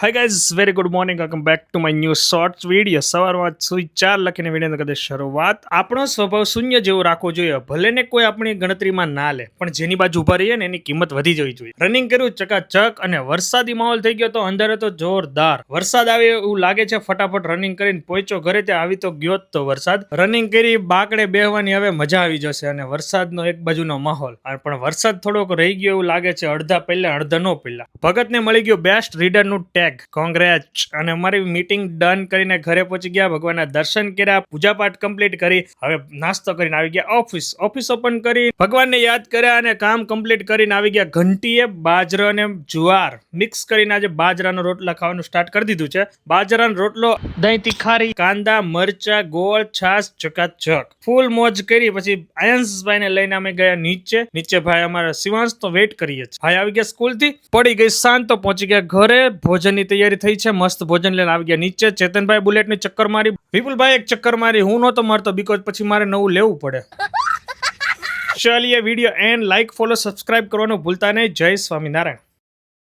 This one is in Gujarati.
Hi guys very good morning welcome back to my new shorts video સવારમાં સુઈ ચાર લખીને વીડિયો કદે શરૂઆત. આપણો સ્વભાવ શૂન્ય જેવો રાખવો જોઈએ. ભલે ને કોઈ આપણી ગણતરીમાં ના લે, પણ જેની બાજુ ઊભા રહીએ ને એની કિંમત વધી જવી જોઈએ. રનિંગ કર્યું ચકાચક અને વરસાદી માહોલ થઈ ગયો તો અંદર તો જોરદાર. વરસાદ આવે એવું લાગે છે, ફટાફટ રનિંગ કરીને પહોંચ્યો ઘરે ત્યાં આવી તો ગયો જ તો વરસાદ. રનિંગ કરી બાકડે બેહવાની હવે મજા આવી જશે અને વરસાદનો એક બાજુનો માહોલ. પણ વરસાદ થોડોક રહી ગયો એવું લાગે છે, અડધા પહેલા, અડધા નો પહેલા. ભગતને મળી ગયો બેસ્ટ રીડરનું ટેગ કોંગ્રેચ અને અમારી મીટિંગ ડન કરીને ઘરે પહોંચી ગયા, ભગવાનના દર્શન કર્યા, પૂજાપાઠ કમ્પ્લીટ કરી, હવે નાસ્તો કરીને આવી ગયા ઓફિસ ઓફિસ ઓપન કરી, ભગવાનને યાદ કર્યા અને કામ કમ્પ્લીટ કરીને આવી ગયા. ઘંટીએ બાજરો અને જુવાર મિક્સ કરીને આજે બાજરાનો રોટલા ખાવાનું સ્ટાર્ટ કરી દીધું છે. બાજરાનો રોટલો, દહીં તીખારી, કાંદા, મરચા, ગોળ છાસ ચકાચક ફૂલ મોજ કરી, પછી આયંશભાઈને લઈને અમે ગયા નીચે. નીચે ભાઈ અમારા શિવાંશ તો વેટ કરીએ છીએ ભાઈ આવી ગયા સ્કૂલથી પડી ગઈ શાંત પહોંચી ગયા ઘરે ભોજનની તૈયારી થઈ છે. મસ્ત ભોજન લઈને આવી ગયા. નીચે ચેતનભાઈ બુલેટની ચક્કર મારી. વિપુલભાઈ એક ચક્કર મારી. હું નહોતો મારતો બીકોઝ પછી મારે નવું લેવું પડે. ચાલીએ video end like follow subscribe કરવાનું ભૂલતા નહીં. જય સ્વામિનારાયણ.